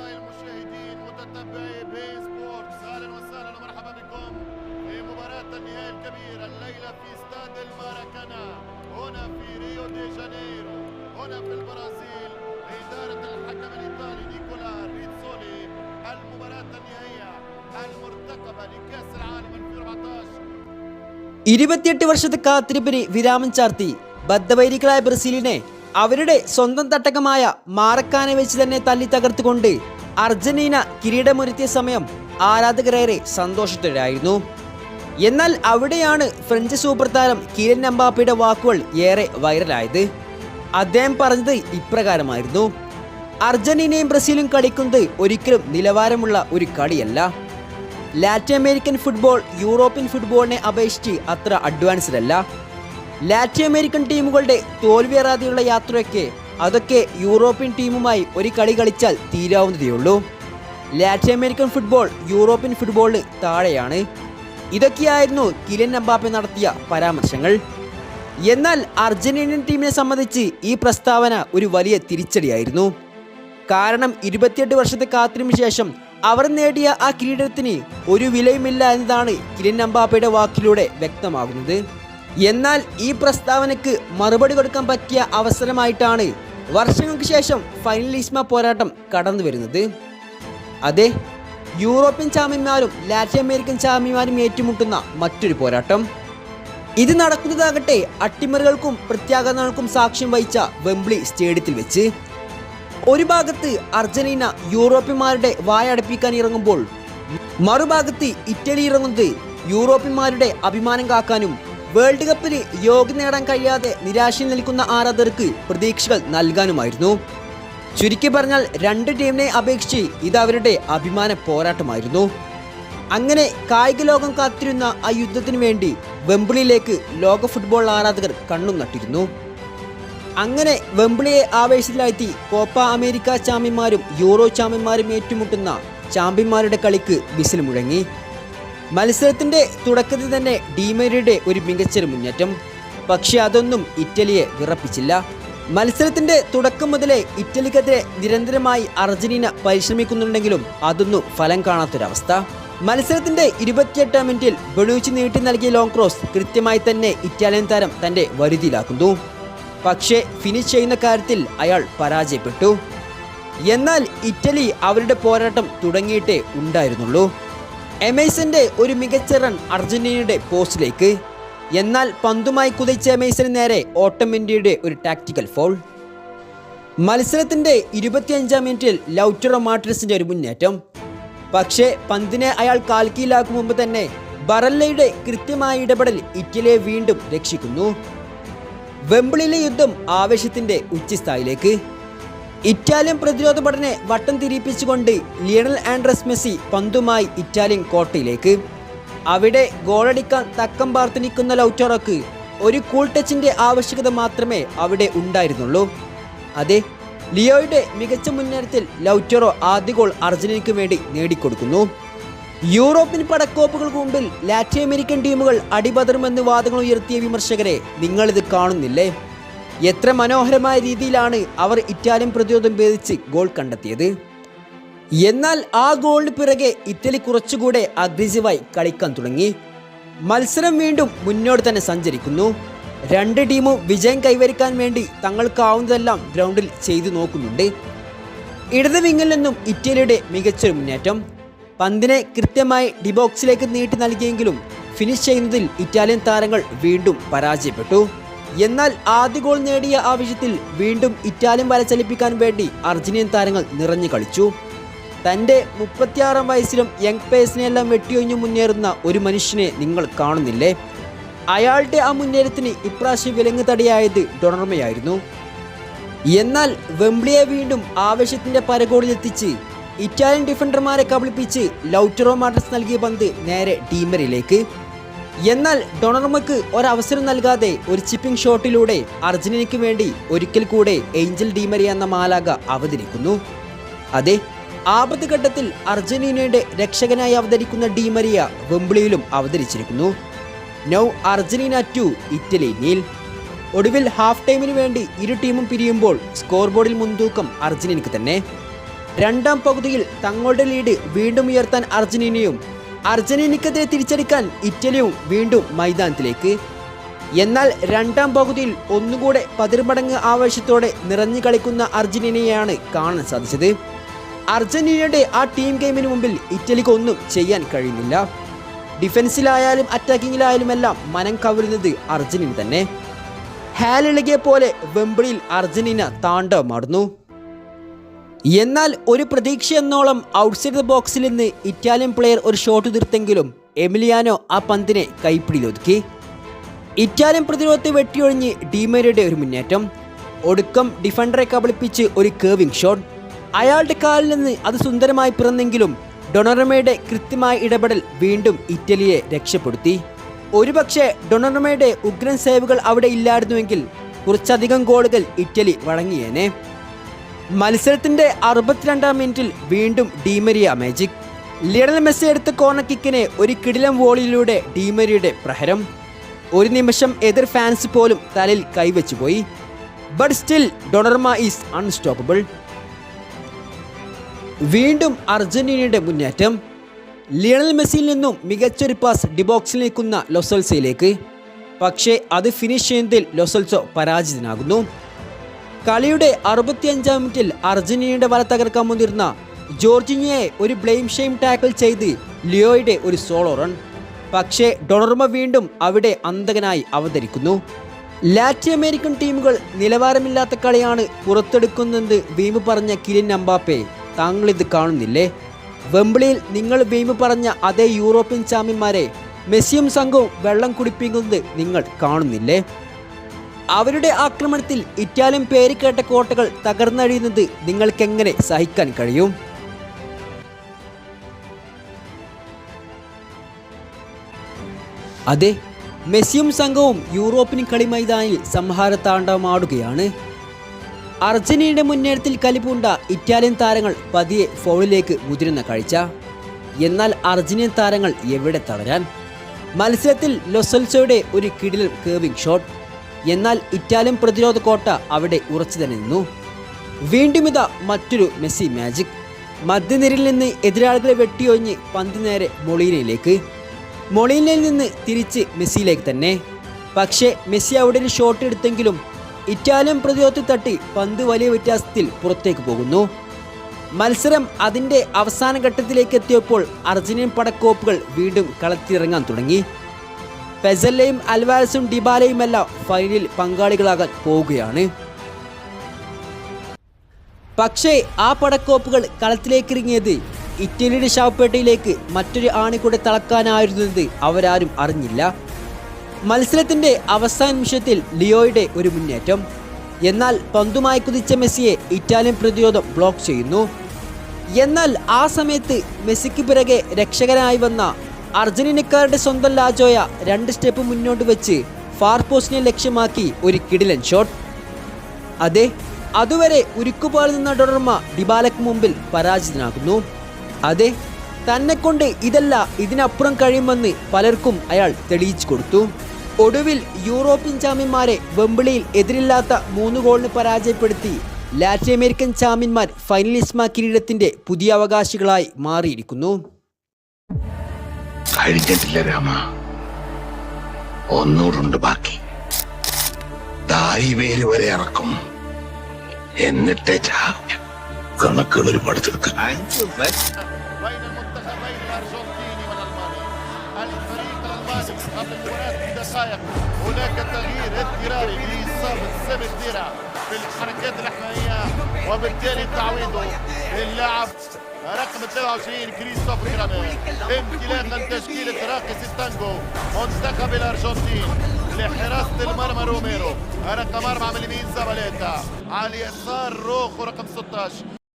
أعزائي المشاهدين متتبعي بي سبورتس أهلا وسهلا ومرحبا بكم في مباراة النهائي الكبير الليلة في استاد الماراكانا هنا في ريو دي جانيرو هنا في البرازيل بإدارة الحكم الإيطالي نيكولا ريتسولي المباراة النهائية المرتقبة لكأس العالم 2014 ഇരുപത്തിയെട്ട് വർഷത്തെ കാത്തിരിപ്പിന് വിരാമം ചാർത്തി ബദ്ധവൈരികളായ ബ്രസീലിനെ അവരുടെ സ്വന്തം തട്ടകമായ മാറക്കാനെ വെച്ച് തന്നെ തല്ലി തകർത്തുകൊണ്ട് അർജന്റീന കിരീടമൊരുത്തിയ സമയം ആരാധകരേറെ സന്തോഷത്തിലായിരുന്നു. എന്നാൽ അവിടെയാണ് ഫ്രഞ്ച് സൂപ്പർ താരം കിരൺ എംബാപ്പയുടെ വാക്കുകൾ ഏറെ വൈറലായത്. അദ്ദേഹം പറഞ്ഞത് ഇപ്രകാരമായിരുന്നു. അർജന്റീനയും ബ്രസീലും കളിക്കുന്നത് ഒരിക്കലും നിലവാരമുള്ള ഒരു കളിയല്ല. ലാറ്റിൻ അമേരിക്കൻ ഫുട്ബോൾ യൂറോപ്യൻ ഫുട്ബോളിനെ അപേക്ഷിച്ച് അത്ര അഡ്വാൻസ്ഡ് അല്ല. ലാറ്റിൻ അമേരിക്കൻ ടീമുകളുടെ തോൽവിയറാതെയുള്ള യാത്രയൊക്കെ അതൊക്കെ യൂറോപ്യൻ ടീമുമായി ഒരു കളി കളിച്ചാൽ തീരാവുന്നതേയുള്ളൂ. ലാറ്റിൻ അമേരിക്കൻ ഫുട്ബോൾ യൂറോപ്യൻ ഫുട്ബോളിന് താഴെയാണ്. ഇതൊക്കെയായിരുന്നു കിലിൻ എംബാപ്പെ നടത്തിയ പരാമർശങ്ങൾ. എന്നാൽ അർജന്റീനിയൻ ടീമിനെ സംബന്ധിച്ച് ഈ പ്രസ്താവന ഒരു വലിയ തിരിച്ചടിയായിരുന്നു. കാരണം ഇരുപത്തിയെട്ട് വർഷത്തെ കാത്തിനു ശേഷം അവർ നേടിയ ആ കിരീടത്തിന് ഒരു വിലയുമില്ല എന്നതാണ് കിലിൻ അമ്പാപ്പയുടെ വാക്കിലൂടെ വ്യക്തമാകുന്നത്. എന്നാൽ ഈ പ്രസ്താവനയ്ക്ക് മറുപടി കൊടുക്കാൻ പറ്റിയ അവസരമായിട്ടാണ് വർഷങ്ങൾക്ക് ശേഷം ഫൈനലിസ്മ പോരാട്ടം കടന്നു വരുന്നത്. അതെ യൂറോപ്യൻ ചാമ്പ്യന്മാരും ലാറ്റിൻ അമേരിക്കൻ ചാമ്പ്യന്മാരും ഏറ്റുമുട്ടുന്ന മറ്റൊരു പോരാട്ടം. ഇത് നടക്കുന്നതാകട്ടെ അട്ടിമറികൾക്കും പ്രത്യാഘാതങ്ങൾക്കും സാക്ഷ്യം വഹിച്ച വെംബ്ലി സ്റ്റേഡിയത്തിൽ വെച്ച്. ഒരു ഭാഗത്ത് അർജന്റീന യൂറോപ്യന്മാരുടെ വായടപ്പിക്കാൻ ഇറങ്ങുമ്പോൾ മറുഭാഗത്ത് ഇറ്റലി ഇറങ്ങുന്നത് യൂറോപ്യന്മാരുടെ അഭിമാനം കാക്കാനും വേൾഡ് കപ്പിൽ യോഗ്യത നേടാൻ കഴിയാതെ നിരാശയിൽ നിൽക്കുന്ന ആരാധകർക്ക് പ്രതീക്ഷകൾ നൽകാനുമായിരുന്നു. ചുരുക്കി പറഞ്ഞാൽ രണ്ട് ടീമിനെ അപേക്ഷിച്ച് ഇത് അവരുടെ അഭിമാന പോരാട്ടമായിരുന്നു. അങ്ങനെ കായിക ലോകം കാത്തിരുന്ന ആ യുദ്ധത്തിനു വേണ്ടി വെമ്പിളിയിലേക്ക് ലോക ഫുട്ബോൾ ആരാധകർ കണ്ണും നട്ടിരുന്നു. അങ്ങനെ വെമ്പിളിയെ ആവേശത്തിലാഴ്ത്തി കോപ്പ അമേരിക്ക ചാമ്പ്യന്മാരും യൂറോ ചാമ്പ്യന്മാരും ഏറ്റുമുട്ടുന്ന ചാമ്പ്യന്മാരുടെ കളിക്ക് വിസിൽ മുഴങ്ങി. മത്സരത്തിന്റെ തുടക്കത്തിൽ തന്നെ ഡിമേരിയുടെ ഒരു മികച്ചൊരു മുന്നേറ്റം. പക്ഷേ അതൊന്നും ഇറ്റലിയെ വിറപ്പിച്ചില്ല. മത്സരത്തിന്റെ തുടക്കം മുതലേ ഇറ്റലിക്കെതിരെ നിരന്തരമായി അർജന്റീന പരിശ്രമിക്കുന്നുണ്ടെങ്കിലും അതൊന്നും ഫലം കാണാത്തൊരവസ്ഥ. മത്സരത്തിന്റെ ഇരുപത്തിയെട്ടാം മിനിറ്റിൽ ബെളൂച്ചി നീട്ടി നൽകിയ ലോങ് ക്രോസ് കൃത്യമായി തന്നെ ഇറ്റാലിയൻ താരം തന്റെ വരുതിയിലാക്കുന്നു. പക്ഷേ ഫിനിഷ് ചെയ്യുന്ന കാര്യത്തിൽ അയാൾ പരാജയപ്പെട്ടു. എന്നാൽ ഇറ്റലി അവരുടെ പോരാട്ടം തുടങ്ങിയിട്ടേ ഉണ്ടായിരുന്നുള്ളൂ. എമേസന്റെ ഒരു മികച്ച റൺ അർജന്റീനയുടെ പോസ്റ്റിലേക്ക്. എന്നാൽ പന്തുമായി കുതിച്ച എമേസന് നേരെ ഓട്ടമിൻഡിയുടെ ഒരു ടാക്ടിക്കൽ ഫോൾ മത്സരത്തിന്റെ ഇരുപത്തിയഞ്ചാം മിനിറ്റിൽ ലൗറ്ററോ മാർട്ടിനസിന്റെ ഒരു മുന്നേറ്റം. പക്ഷേ പന്തിനെ അയാൾ കാൽക്കീലാക്കും മുമ്പ് തന്നെ ബറല്ലയുടെ കൃത്യമായ ഇടപെടൽ ഇറ്റലിയെ വീണ്ടും രക്ഷിക്കുന്നു. വെമ്പിളിയിലെ യുദ്ധം ആവേശത്തിന്റെ ഉച്ചസ്ഥായിലേക്ക്. ഇറ്റാലിയൻ പ്രതിരോധ പടനെ വട്ടം തിരിപ്പിച്ചുകൊണ്ട് ലിയണൽ ആൻഡ്രസ് മെസ്സി പന്തുമായി ഇറ്റാലിയൻ കോട്ടയിലേക്ക് അവിടെ ഗോളടിക്കാൻ തക്കം പാർത്ത് നിൽക്കുന്ന ലൗറ്റോറോക്ക് ഒരു കൂൾ ടച്ചിന്റെ ആവശ്യകത മാത്രമേ അവിടെ ഉണ്ടായിരുന്നുള്ളൂ. അതെ ലിയോയുടെ മികച്ച മുന്നേറ്റത്തിൽ ലൗറ്റോറോ ആദ്യ ഗോൾ അർജന്റീനയ്ക്ക് വേണ്ടി നേടിക്കൊടുക്കുന്നു. യൂറോപ്യൻ പടക്കോപ്പുകൾക്ക് മുമ്പിൽ ലാറ്റിൻ അമേരിക്കൻ ടീമുകൾ അടിപതറുമെന്ന് വാദങ്ങൾ ഉയർത്തിയ വിമർശകരെ നിങ്ങളിത് കാണുന്നില്ലേ? എത്ര മനോഹരമായ രീതിയിലാണ് അവർ ഇറ്റാലിയൻ പ്രതിരോധം ഭേദിച്ച് ഗോൾ കണ്ടെത്തിയത്? എന്നാൽ ആ ഗോളിന് പിറകെ ഇറ്റലി കുറച്ചുകൂടെ അഗ്രസീവായി കളിക്കാൻ തുടങ്ങി. മത്സരം വീണ്ടും മുന്നോട്ട് തന്നെ സഞ്ചരിക്കുന്നു. രണ്ട് ടീമും വിജയം കൈവരിക്കാൻ വേണ്ടി തങ്ങൾക്കാവുന്നതെല്ലാം ഗ്രൗണ്ടിൽ ചെയ്തു നോക്കുന്നുണ്ട്. ഇടത് വിങ്ങിൽ നിന്നും ഇറ്റലിയുടെ മികച്ചൊരു മുന്നേറ്റം. പന്തിനെ കൃത്യമായി ഡിബോക്സിലേക്ക് നീട്ടി നൽകിയെങ്കിലും ഫിനിഷ് ചെയ്യുന്നതിൽ ഇറ്റാലിയൻ താരങ്ങൾ വീണ്ടും പരാജയപ്പെട്ടു. എന്നാൽ ആദ്യ ഗോൾ നേടിയ ആവശ്യത്തിൽ വീണ്ടും ഇറ്റാലിയൻ വരച്ചലിപ്പിക്കാൻ വേണ്ടി അർജന്റീൻ താരങ്ങൾ നിറഞ്ഞു കളിച്ചു. തന്റെ മുപ്പത്തിയാറാം വയസ്സിലും യങ് പേഴ്സിനെയെല്ലാം വെട്ടിയൊഴിഞ്ഞു മുന്നേറുന്ന ഒരു മനുഷ്യനെ നിങ്ങൾ കാണുന്നില്ലേ? അയാളുടെ ആ മുന്നേറ്റത്തിന് ഇപ്രാവശ്യം വിലങ്ങ് തടിയായത് ഡൊണർമയായിരുന്നു. എന്നാൽ വെംബ്ലിയെ വീണ്ടും ആവേശത്തിന്റെ പരകോടിലെത്തിച്ച് ഇറ്റാലിയൻ ഡിഫൻഡർമാരെ കബളിപ്പിച്ച് ലൗറ്ററോ മാർട്ടസ് നൽകിയ പന്ത് നേരെ ഡീമറിലേക്ക് എന്നാൽ ഡൊണർമക്ക് ഒരവസരം നൽകാതെ ഒരു ചിപ്പിംഗ് ഷോട്ടിലൂടെ അർജന്റീനയ്ക്ക് വേണ്ടി ഒരിക്കൽ കൂടെ ഏഞ്ചൽ ഡീമരി എന്ന മാലാക അവതരിക്കുന്നു. അതെ ആപത്ത് ഘട്ടത്തിൽ അർജന്റീനയുടെ രക്ഷകനായി അവതരിക്കുന്ന ഡീമരിയ വെമ്പിളിയിലും അവതരിച്ചിരിക്കുന്നു. Now Argentina two Italy nil. ഒടുവിൽ ഹാഫ് ടൈമിന് വേണ്ടി ഇരു ടീമും പിരിയുമ്പോൾ സ്കോർ ബോർഡിൽ മുൻതൂക്കം അർജന്റീനയ്ക്ക് തന്നെ. രണ്ടാം പകുതിയിൽ തങ്ങളുടെ ലീഡ് വീണ്ടും ഉയർത്താൻ അർജന്റീനയും അർജന്റീനയ്ക്കെതിരെ തിരിച്ചടിക്കാൻ ഇറ്റലിയും വീണ്ടും മൈതാനത്തിലേക്ക്. എന്നാൽ രണ്ടാം പകുതിയിൽ ഒന്നുകൂടെ പതിർമടങ്ങ് ആവേശത്തോടെ നിറഞ്ഞു കളിക്കുന്ന അർജന്റീനയെയാണ് കാണാൻ സാധിച്ചത്. അർജന്റീനയുടെ ആ ടീം ഗെയിമിന് മുമ്പിൽ ഇറ്റലിക്ക് ഒന്നും ചെയ്യാൻ കഴിയുന്നില്ല. ഡിഫൻസിലായാലും അറ്റാക്കിങ്ങിലായാലുമെല്ലാം മനം കവരുന്നത് അർജന്റീന തന്നെ. ഹാലിളകിയെ പോലെ വെമ്പിളിയിൽ അർജന്റീന താണ്ഡവമാടുന്നു. എന്നാൽ ഒരു പ്രതീക്ഷ എന്നോളം ഔട്ട്സൈഡ് ദ ബോക്സിൽ നിന്ന് ഇറ്റാലിയൻ പ്ലെയർ ഒരു ഷോട്ട് തീർത്തെങ്കിലും എമിലിയാനോ ആ പന്തിനെ കൈപ്പിടിയിലൊതുക്കി ഇറ്റാലിയൻ പ്രതിരോധത്തെ വെട്ടിയൊഴിഞ്ഞ് ഡീമേരിയുടെ ഒരു മുന്നേറ്റം. ഒടുക്കം ഡിഫൻഡറെ കബളിപ്പിച്ച് ഒരു കേവിംഗ് ഷോട്ട് അയാളുടെ കാലിൽ നിന്ന് അത് സുന്ദരമായി പിറന്നെങ്കിലും ഡൊണറമയുടെ കൃത്യമായ ഇടപെടൽ വീണ്ടും ഇറ്റലിയെ രക്ഷപ്പെടുത്തി. ഒരുപക്ഷെ ഡൊണറമയുടെ ഉഗ്രൻ സേവുകൾ അവിടെ ഇല്ലായിരുന്നുവെങ്കിൽ കുറച്ചധികം ഗോളുകൾ ഇറ്റലി വഴങ്ങിയേനെ. മത്സരത്തിന്റെ അറുപത്തിരണ്ടാം മിനിറ്റിൽ വീണ്ടും Di Maria magic Lionel Messi എടുത്ത കോർണർ കിക്കിനെ ഒരു കിടിലം വോളിയിലൂടെ ഡീമരിയുടെ പ്രഹരം. ഒരു നിമിഷം എതിർ ഫാൻസ് പോലും തലയിൽ കൈവച്ചു പോയി. But still Donnarumma is unstoppable വീണ്ടും അർജന്റീനയുടെ മുന്നേറ്റം. ലിയണൽ മെസ്സിയിൽ നിന്നും മികച്ചൊരു പാസ് ഡിബോക്സിൽ നിൽക്കുന്ന ലൊസൽസയിലേക്ക്. പക്ഷേ അത് ഫിനിഷ് ചെയ്യുന്നതിൽ ലൊസൽസോ പരാജിതനാകുന്നു. കളിയുടെ അറുപത്തിയഞ്ചാം മിനിറ്റിൽ അർജന്റീനയുടെ വല തകർക്കാൻ മുതിർന്ന ജോർജിനിയെ ഒരു ബ്ലെയിം ഷെയിം ടാക്കിൾ ചെയ്ത് ലിയോയുടെ ഒരു സോളോ റൺ പക്ഷേ ഡൊണർമ വീണ്ടും അവിടെ അന്തകനായി അവതരിക്കുന്നു. ലാറ്റിൻ അമേരിക്കൻ ടീമുകൾ നിലവാരമില്ലാത്ത കളിയാണ് പുറത്തെടുക്കുന്നത് വീമ്പ് പറഞ്ഞ കിലിൻ അമ്പാപ്പെ താങ്കളിത് കാണുന്നില്ലേ? വെമ്പിളിയിൽ നിങ്ങൾ വീമ്പ് പറഞ്ഞ അതേ യൂറോപ്യൻ ചാമ്പ്യന്മാരെ മെസ്സിയും സംഘവും വെള്ളം കുടിപ്പിക്കുന്നത് നിങ്ങൾ കാണുന്നില്ലേ? അവരുടെ ആക്രമണത്തിൽ ഇറ്റാലിയൻ പേര് കേട്ട കോട്ടകൾ തകർന്നഴിയുന്നത് നിങ്ങൾക്കെങ്ങനെ സഹിക്കാൻ കഴിയും? അതെ മെസ്സിയും സംഘവും യൂറോപ്പിന് കളി മൈതാനിൽ സംഹാര താണ്ഡവമാടുകയാണ് അർജന്റീനയുടെ മുന്നേറ്റത്തിൽ കലിപൂണ്ട ഇറ്റാലിയൻ താരങ്ങൾ പതിയെ ഫോളിലേക്ക് മുതിരുന്ന കാഴ്ച. എന്നാൽ അർജന്റീൻ താരങ്ങൾ എവിടെ തളരാൻ? മത്സരത്തിൽ ലൊസൽസോയുടെ ഒരു കിടിലൻ കേവിംഗ് ഷോട്ട്. എന്നാൽ ഇറ്റാലിയൻ പ്രതിരോധ കോട്ട അവിടെ ഉറച്ചു തന്നെ നിന്നു. വീണ്ടും ഇതാ മറ്റൊരു മെസ്സി മാജിക് മധ്യനിരയിൽ നിന്ന് എതിരാളികളെ വെട്ടിയൊഴിഞ്ഞ് പന്ത് നേരെ മൊളീനയിലേക്ക്. മൊളീനയിൽ നിന്ന് തിരിച്ച് മെസ്സിയിലേക്ക് തന്നെ. പക്ഷേ മെസ്സി അവിടെ ഒരു ഷോട്ട് എടുത്തെങ്കിലും ഇറ്റാലിയൻ പ്രതിരോധത്തിൽ തട്ടി പന്ത് വലിയ വ്യത്യാസത്തിൽ പുറത്തേക്ക് പോകുന്നു. മത്സരം അതിന്റെ അവസാന ഘട്ടത്തിലേക്ക് എത്തിയപ്പോൾ അർജന്റീൻ പടക്കോപ്പുകൾ വീണ്ടും കളത്തിലിറങ്ങാൻ തുടങ്ങി. പെസല്ലയും അൽവാരസും ഡിബാലയുമെല്ലാം ഫൈനലിൽ പങ്കാളികളാകാൻ പോവുകയാണ്. പക്ഷേ ആ പടക്കോപ്പുകൾ കളത്തിലേക്കിറങ്ങിയത് ഇറ്റലിയുടെ ശവപ്പേട്ടയിലേക്ക് മറ്റൊരു ആണിക്കൂടെ തളക്കാനായിരുന്നത് അവരാരും അറിഞ്ഞില്ല. മത്സരത്തിന്റെ അവസാന നിമിഷത്തിൽ ലിയോയുടെ ഒരു മുന്നേറ്റം. എന്നാൽ പന്തുമായി കുതിച്ച മെസ്സിയെ ഇറ്റാലിയൻ പ്രതിരോധം ബ്ലോക്ക് ചെയ്യുന്നു. എന്നാൽ ആ സമയത്ത് മെസ്സിക്ക് പിറകെ രക്ഷകനായി വന്ന അർജന്റീനക്കാരുടെ സ്വന്തം ലാജോയ രണ്ട് സ്റ്റെപ്പ് മുന്നോട്ട് വെച്ച് ഫാർ പോസ്റ്റിനെ ലക്ഷ്യമാക്കി ഒരു കിടിലൻ ഷോട്ട് അതെ അതുവരെ ഉരുക്കുപാളിൽ നിന്ന ഡൊണർമ ഡിബാലയ്ക്ക് മുമ്പിൽ പരാജിതനാകുന്നു. അതെ തന്നെ കൊണ്ട് ഇതല്ല ഇതിനപ്പുറം കഴിയുമെന്ന് പലർക്കും അയാൾ തെളിയിച്ചു കൊടുത്തു. ഒടുവിൽ യൂറോപ്യൻ ചാമ്പ്യന്മാരെ വെമ്പിളിയിൽ എതിരില്ലാത്ത മൂന്ന് ഗോളിന് പരാജയപ്പെടുത്തി ലാറ്റിൻ അമേരിക്കൻ ചാമ്പ്യന്മാർ ഫൈനലിസ്മ കിരീടത്തിന്റെ പുതിയ അവകാശികളായി മാറിയിരിക്കുന്നു. കഴിഞ്ഞിട്ടില്ല രാമ ഒന്നൂടുണ്ട് ബാക്കി ദായി വേര് വരെ ഇറക്കും എന്നിട്ടേ ചാവും കണക്കുകൾ ഒരു പടുത്തെടുക്കാൻ بين المنتخبين الارجنتيني والالماني الفريق الالماني قبل المباراه بدقائق هناك تغيير اضطراري لاصابه سامي خديرة في الحركات الاحمائيه وبالتالي تعويضه اللاعب رقم 23 كريستوف كرامير انطلاقا تشكيله راقص التانجو منتخب الأرجنتين. لحراسة المرمى روميرو. رقم أربعة من اليمين زاباليتا. على اليسار روخو رقم 16